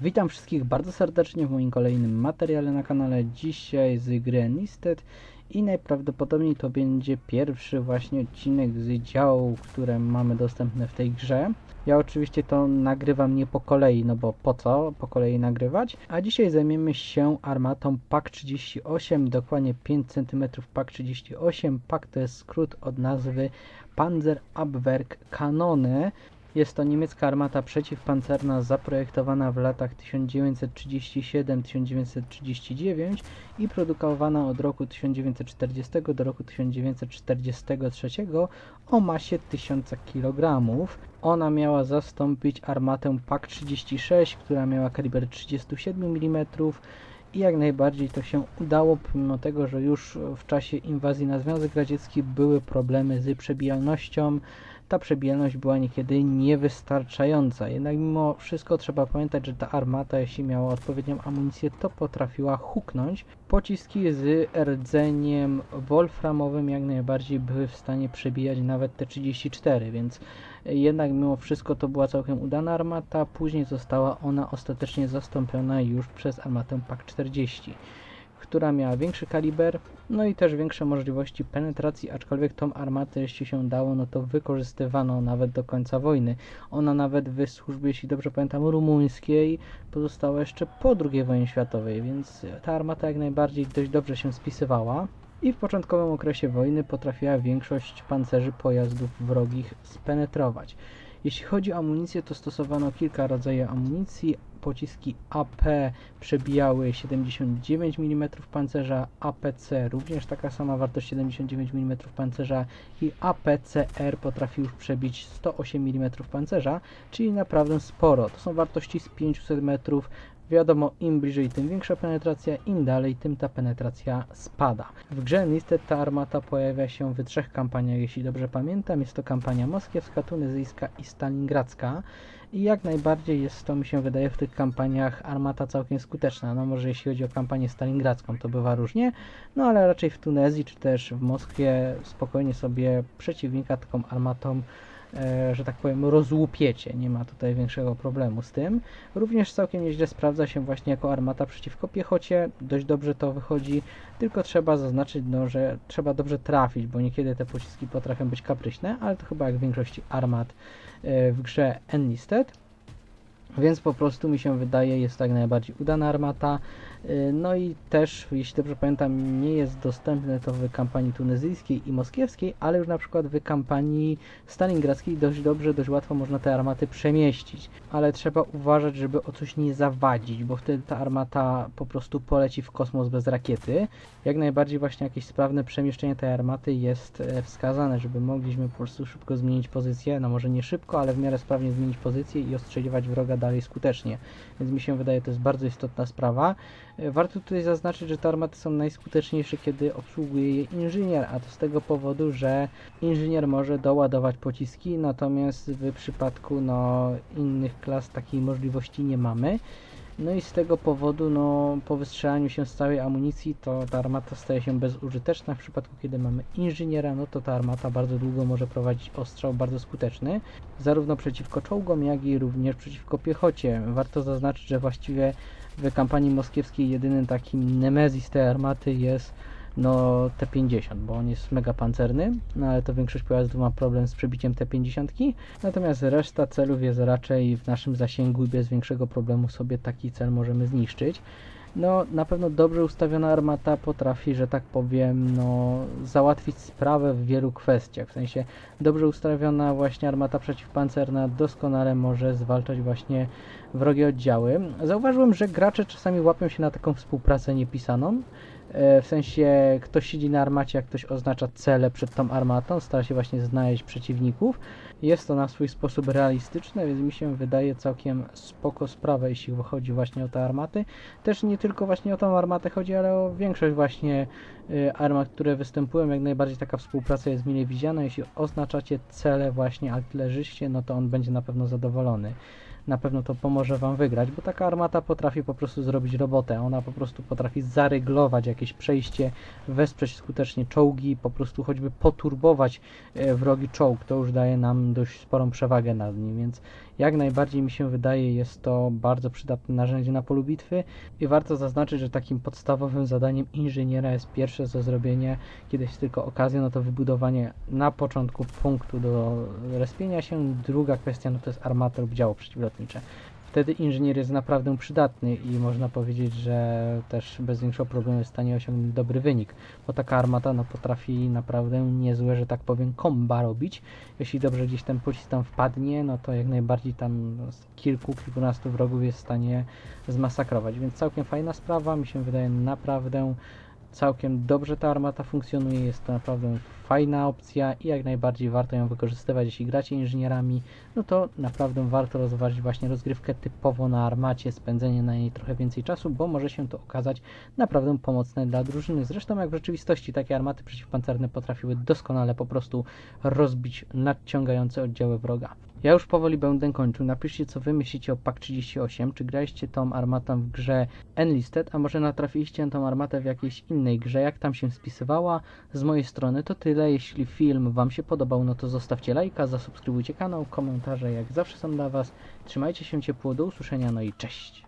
Witam wszystkich bardzo serdecznie w moim kolejnym materiale na kanale. Dzisiaj z gry Enlisted i najprawdopodobniej to będzie pierwszy właśnie odcinek z działu, które mamy dostępne w tej grze. Ja oczywiście to nagrywam nie po kolei, no bo po co po kolei nagrywać? A dzisiaj zajmiemy się armatą PAK 38, dokładnie 5 cm PAK 38. PAK to jest skrót od nazwy Panzerabwehr Kanone. Jest to niemiecka armata przeciwpancerna zaprojektowana w latach 1937-1939 i produkowana od roku 1940 do roku 1943 o masie 1000 kg. Ona miała zastąpić armatę PAK-36, która miała kaliber 37 mm i jak najbardziej to się udało, pomimo tego, że już w czasie inwazji na Związek Radziecki były problemy z przebijalnością. Ta przebijalność była niekiedy niewystarczająca, jednak mimo wszystko trzeba pamiętać, że ta armata, jeśli miała odpowiednią amunicję, to potrafiła huknąć. Pociski z rdzeniem wolframowym jak najbardziej były w stanie przebijać nawet te 34, więc jednak mimo wszystko to była całkiem udana armata. Później została ona ostatecznie zastąpiona już przez armatę PAK-40 która miała większy kaliber, no i też większe możliwości penetracji, aczkolwiek tą armatę, jeśli się dało, no to wykorzystywano nawet do końca wojny. Ona nawet w służbie, jeśli dobrze pamiętam, rumuńskiej pozostała jeszcze po II wojnie światowej, więc ta armata jak najbardziej dość dobrze się spisywała. I w początkowym okresie wojny potrafiła większość pancerzy pojazdów wrogich spenetrować. Jeśli chodzi o amunicję, to stosowano kilka rodzajów amunicji. Pociski AP przebijały 79 mm pancerza, APC również taka sama wartość 79 mm pancerza i APCR potrafi już przebić 108 mm pancerza, czyli naprawdę sporo. To są wartości z 500 metrów, Wiadomo, im bliżej, tym większa penetracja, im dalej, tym ta penetracja spada. W grze niestety ta armata pojawia się w trzech kampaniach, jeśli dobrze pamiętam. Jest to kampania moskiewska, tunezyjska i stalingradzka. I jak najbardziej jest to, mi się wydaje, w tych kampaniach armata całkiem skuteczna. No może jeśli chodzi o kampanię stalingradzką, to bywa różnie, no ale raczej w Tunezji czy też w Moskwie spokojnie sobie przeciwnika taką armatą że tak powiem, rozłupiecie. Nie ma tutaj większego problemu z tym. Również całkiem nieźle sprawdza się właśnie jako armata przeciwko piechocie. Dość dobrze to wychodzi, tylko trzeba zaznaczyć, no, że trzeba dobrze trafić, bo niekiedy te pociski potrafią być kapryśne, ale to chyba jak w większości armat e, w grze Enlisted. Więc po prostu mi się wydaje, jest tak najbardziej udana armata. Y, No i też, jeśli dobrze pamiętam, nie jest dostępne to w kampanii tunezyjskiej i moskiewskiej, ale już na przykład w kampanii stalingradzkiej dość dobrze, dość łatwo można te armaty przemieścić. Ale trzeba uważać, żeby o coś nie zawadzić, bo wtedy ta armata po prostu poleci w kosmos bez rakiety. Jak najbardziej właśnie jakieś sprawne przemieszczenie tej armaty jest e, wskazane, żeby mogliśmy po prostu szybko zmienić pozycję, no może nie szybko, ale w miarę sprawnie zmienić pozycję i ostrzeliwać wroga dalej skutecznie. Więc mi się wydaje, to jest bardzo istotna sprawa. E, Warto tutaj zaznaczyć, że te armaty są najskuteczniejsze, kiedy obsługuje je inżynier, a to z tego powodu, że inżynier może doładować pociski, natomiast w przypadku no, innych klas takiej możliwości nie mamy. No i z tego powodu, no, po wystrzelaniu się z całej amunicji, to ta armata staje się bezużyteczna. W przypadku, kiedy mamy inżyniera, no to ta armata bardzo długo może prowadzić ostrzał bardzo skuteczny, zarówno przeciwko czołgom, jak i również przeciwko piechocie. Warto zaznaczyć, że właściwie w kampanii moskiewskiej jedynym takim nemezis tej armaty jest no T50, bo on jest mega pancerny, no ale to większość pojazdów ma problem z przebiciem T50, natomiast reszta celów jest raczej w naszym zasięgu i bez większego problemu sobie taki cel możemy zniszczyć. No, na pewno dobrze ustawiona armata potrafi, że tak powiem, no, załatwić sprawę w wielu kwestiach. W sensie dobrze ustawiona właśnie armata przeciwpancerna doskonale może zwalczać właśnie wrogie oddziały. Zauważyłem, że gracze czasami łapią się na taką współpracę niepisaną. E, W sensie ktoś siedzi na armacie, a ktoś oznacza cele przed tą armatą, stara się właśnie znaleźć przeciwników. Jest to na swój sposób realistyczne, więc mi się wydaje całkiem spoko sprawa, jeśli chodzi właśnie o te armaty. Też nie tylko właśnie o tą armatę chodzi, ale o większość właśnie y, armat, które występują. Jak najbardziej taka współpraca jest mile widziana. Jeśli oznaczacie cele właśnie artylerzyście, no to on będzie na pewno zadowolony na pewno to pomoże Wam wygrać, bo taka armata potrafi po prostu zrobić robotę. Ona po prostu potrafi zaryglować jakieś przejście, wesprzeć skutecznie czołgi, po prostu choćby poturbować e, wrogi czołg. To już daje nam dość sporą przewagę nad nim, więc Jak najbardziej mi się wydaje, jest to bardzo przydatne narzędzie na polu bitwy i warto zaznaczyć, że takim podstawowym zadaniem inżyniera jest pierwsze za zrobienie, kiedyś tylko okazja, no to wybudowanie na początku punktu do respienia się. Druga kwestia, no to jest armata lub działo przeciwlotnicze. Wtedy inżynier jest naprawdę przydatny i można powiedzieć, że też bez większego problemu jest w stanie osiągnąć dobry wynik, bo taka armata no, potrafi naprawdę niezłe, że tak powiem, komba robić. Jeśli dobrze gdzieś ten pocisk tam wpadnie, no to jak najbardziej tam z kilku, kilkunastu wrogów jest w stanie zmasakrować, więc całkiem fajna sprawa, mi się wydaje naprawdę całkiem dobrze ta armata funkcjonuje, jest to naprawdę fajna opcja i jak najbardziej warto ją wykorzystywać, jeśli gracie inżynierami, no to naprawdę warto rozważyć właśnie rozgrywkę typowo na armacie, spędzenie na niej trochę więcej czasu, bo może się to okazać naprawdę pomocne dla drużyny. Zresztą jak w rzeczywistości takie armaty przeciwpancerne potrafiły doskonale po prostu rozbić nadciągające oddziały wroga. Ja już powoli będę kończył. Napiszcie, co wy myślicie o PAK 38. Czy graliście tą armatą w grze Enlisted, a może natrafiliście na tą armatę w jakiejś innej grze? Jak tam się spisywała? Z mojej strony to tyle. Jeśli film wam się podobał, no to zostawcie lajka, zasubskrybujcie kanał, komentarze jak zawsze są dla was. Trzymajcie się ciepło, do usłyszenia, no i cześć!